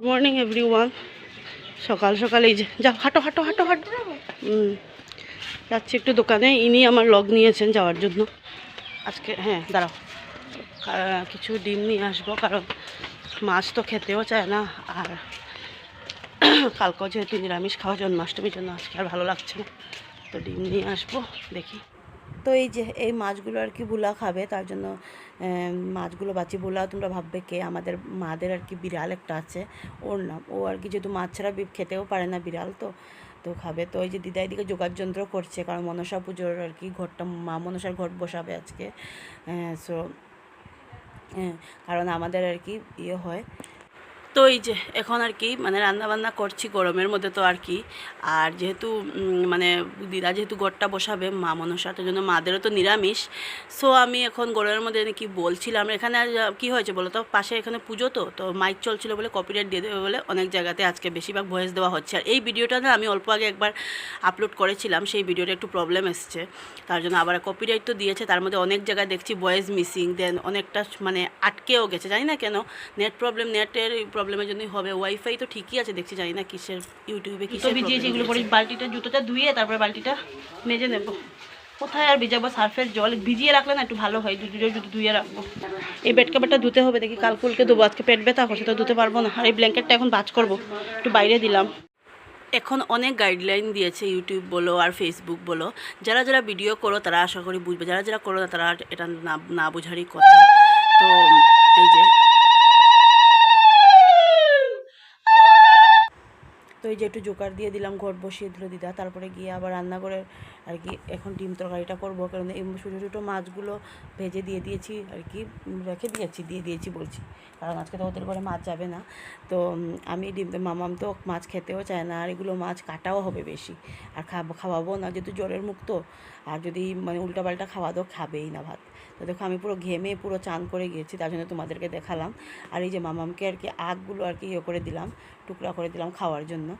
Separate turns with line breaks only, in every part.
Good morning every one সকাল সকাল এই যে, যাও, হাঁটো হাঁটো হাঁটো হাঁটো। যাচ্ছি একটু দোকানে। ইনি আমার লগ নিয়েছেন যাওয়ার জন্য। আজকে হ্যাঁ দাঁড়াও। কিছু ডিম নিয়ে আসব, কারণ মাছ তো খেতেও চায় না। আর কালকেও যেহেতু নিরামিষ খাওয়া, জন্মাষ্টমীর জন্য আজকে আর ভালো লাগছে না। তো ডিম নিয়ে আসব, দেখি। তো এই যে, এই মাছগুলো আর কি বুলা খাবে, তার জন্য মাছগুলো বাঁচি বুলা তোমরা ভাববে কে? আমাদের মাদের আর কি বিড়াল একটা আছে, ওর নাম, ও আর কি যেহেতু মাছ ছাড়া খেতেও পারে না বিড়াল তো তো খাবে। তো ওই যে দিদা এদিকে যোগাযন্ত্র করছে, কারণ মনসা পুজোর আর কি ঘরটা, মা মনসার ঘট বসাবে আজকে সো কারণ আমাদের আর কি ইয়ে হয় তো এই যে, এখন আর কি মানে রান্না বান্না করছি গরমের মধ্যে তো আর কি। আর যেহেতু মানে দিদা যেহেতু গড়টা বসাবে, মা মনসা তো জন্য মাদেরও তো নিরামিষ। সো আমি এখন গরমের মধ্যে কি বলছিলাম, এখানে কি হয়েছে বলো তো? পাশে এখানে পুজো তো তো মাইক চলছিল বলে কপিরাইট দিয়ে দেবে বলে অনেক জায়গাতে আজকে বেশিরভাগ ভয়েস দেওয়া হচ্ছে। আর এই ভিডিওটা না, আমি অল্প আগে একবার আপলোড করেছিলাম, সেই ভিডিওটা একটু প্রবলেম এসছে। তার জন্য আবার কপিরাইট তো দিয়েছে, তার মধ্যে অনেক জায়গায় দেখছি ভয়েস মিসিং দেন অনেকটা মানে আটকেও গেছে, জানি না কেন? নেট প্রবলেম নেটের প্রবলেমের জন্যই হবে। ওয়াইফাই তো ঠিকই আছে দেখছি জানি না কিসের ইউটিউবে কিসের problem
এগুলো পরে বালতিটা জুতোটা ধুয়ে তারপরে বালতিটা মেজে নেব। কোথায় আর ভিজাবো সার্ফের জল? ভিজিয়ে রাখলে না একটু ভালো হয় দুটো জুতো ধুয়ে রাখব।
এই বেড কাভারটা ধুতে হবে দেখি কাল ফুলকে দেবো আজকে পেট ব্যথা করছে তো ধুতে পারব না। আর এই ব্ল্যাঙ্কেটটা এখন বাজ করব একটু বাইরে দিলাম। এখন অনেক গাইডলাইন দিয়েছে ইউটিউব বলো আর ফেসবুক বলো। যারা যারা ভিডিও করো তারা আশা করি বুঝবে যারা যারা করো না তারা এটা না না বোঝারই কথা। তো এই যে তো এই যে একটু জোকার দিয়ে দিলাম, ঘর বসিয়ে দিল দিদা। তারপরে গিয়ে আবার রান্না করে আর কি এখন ডিম তরকারিটা করব। কারণ এই ছোটো ছোটো মাছগুলো ভেজে দিয়ে দিয়েছি আর কি রেখে দিয়েছি, দিয়ে দিয়েছি বলছি। কারণ আজকে তো ওদের ঘরে মাছ যাবে না। তো আমি ডিম, মামাম তো মাছ খেতেও চায় না। আর এগুলো মাছ কাটাও হবে বেশি। আর খাব, খাওয়াবো না, যেহেতু জ্বরের মুক্ত। আর যদি মানে উল্টাপাল্টা খাওয়া দাও খাবেই না ভাত। তো দেখো, আমি পুরো ঘেমে পুরো চান করে গিয়েছি, তার জন্য তোমাদেরকে দেখালাম। আর এই যে মামামকে আর কি আগগুলো আর কি ইয়ে করে দিলাম, টুকরা করে দিলাম খাওয়ার জন্য।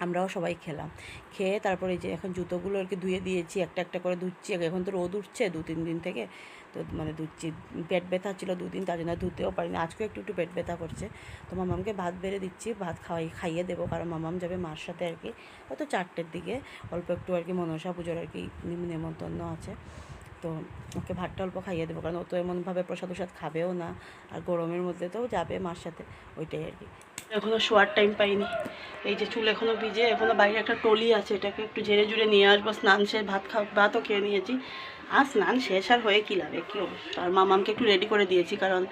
আমরাও সবাই খেলাম। খেয়ে তারপরে যে এখন জুতোগুলো আর কি ধুয়ে দিয়েছি, একটা একটা করে ধুচ্ছি। এখন তো রোদ উঠছে দু, তিন দিন থেকে। তো মানে ধুচ্ছি। পেট ব্যথা ছিল দুদিন তার জন্য ধুতেও পারিনি। আজকেও একটু একটু পেট ব্যথা করছে। তো মামামকে ভাত বেড়ে দিচ্ছি, ভাত খাওয়াই, খাইয়ে দেবো। কারণ মামাম যাবে মার সাথে আর কি। হয়তো চারটের দিকে। অল্প একটু আর কি মনসা পুজোর আর কি নেমন্তন্ন আছে। তো ওকে ভাতটা অল্প খাইয়ে দেবো। কারণ ও তো এমনভাবে প্রসাদ প্রসাদ খাবেও না। আর গরমের মধ্যে তো যাবে মার সাথে। ওইটাই আর কি। এখনও শোয়ার টাইম পাইনি। এই যে চুল এখনও ভিজে এখনও বাইরে একটা টলি আছে, এটাকে একটু ঝেড়ে জুড়ে নিয়ে আসব, স্নান শেষ ভাত খা ভাতও খেয়ে নিয়েছি। আর স্নান শেষ আর হয়ে কী লাগে কী আর মামামকে একটু রেডি করে দিয়েছি, কারণ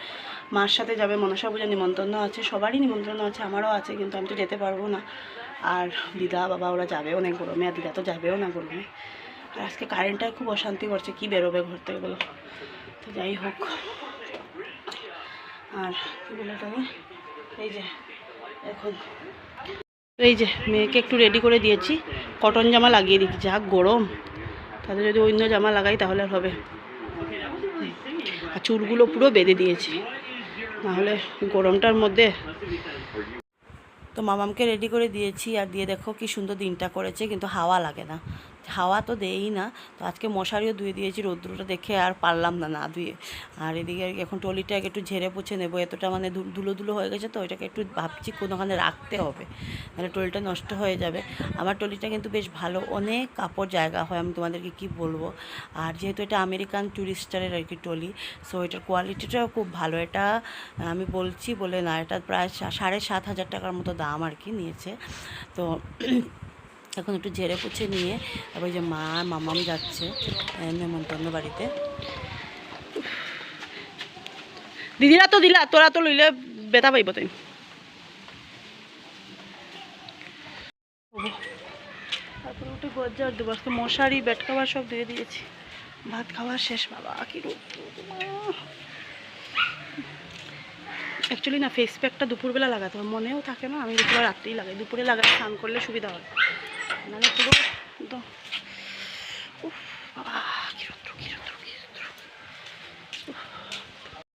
মার সাথে যাবে মনসা পূজা, নিমন্ত্রণ আছে, সবারই নিমন্ত্রণ আছে, আমারও আছে, কিন্তু আমি তো যেতে পারব না। আর দিদা, বাবা, ওরা যাবেও অনেক গরমে, আর দিদা তো যাবেও না গরমে। আর আজকে কারেন্টটাই খুব অশান্তি করছে, কি বেরোবে ঘর থেকে বলো তো যাই হোক। আর কী বলে? এই যে এখন। এই যে, মেয়েকে একটু রেডি করে দিয়েছি। কটন জামা লাগিয়ে দিচ্ছি যা গরম। তাতে যদি অন্য জামা লাগাই তাহলে হবে। আর চুলগুলো পুরো বেঁধে দিয়েছি। নাহলে গরমটার মধ্যে। তো মামামকে রেডি করে দিয়েছি। আর দিয়ে দেখো কি সুন্দর দিনটা করেছে, কিন্তু হাওয়া লাগে না। হাওয়া তো দেই না। তো আজকে মশারিও ধুয়ে দিয়েছি, রৌদ্রটা দেখে আর পারলাম না না ধুয়ে। আর এদিকে এখন টলিটাকে একটু ঝেড়ে পুছে নেব, এতটা মানে ধুলো ধুলো হয়ে গেছে তো, ওইটাকে একটু ভাবছি কোনোখানে রাখতে হবে, নাহলে টলিটা নষ্ট হয়ে যাবে। আমার টলিটা কিন্তু বেশ ভালো, অনেক কাপড় জায়গা হয়, আমি তোমাদেরকে কি বলব। আর যেহেতু এটা আমেরিকান টুরিস্টারের আর কি টলি সো এটার কোয়ালিটিটাও খুব ভালো। এটা, আমি বলছি বলে না, এটা প্রায় সাড়ে সাত হাজার টাকার মতো দাম আর কি নিয়েছে। তো এখন একটু ঝেড়ে পুছে নিয়ে তারপর যে মা, মামাম যাচ্ছে নেমন্তন্ন বাড়িতে। দিদিরা তো দিলা, তোরা তো লইলে বেতা পাইব তাই তারপরে উঠে গজ্জার দেবো, আজকে মশারি বেড খাবার সব দিয়ে দিয়েছি। ভাত খাওয়া শেষ, বাবা, কি রোদ অ্যাকচুয়ালি না ফেস প্যাকটা দুপুরবেলা লাগাতে হয় মনেও থাকে না, আমি দুপুরে রাত্রেই লাগাই, দুপুরে লাগাই স্নান করলে সুবিধা হয়। নাহলে পুরো একদম উফ বাবা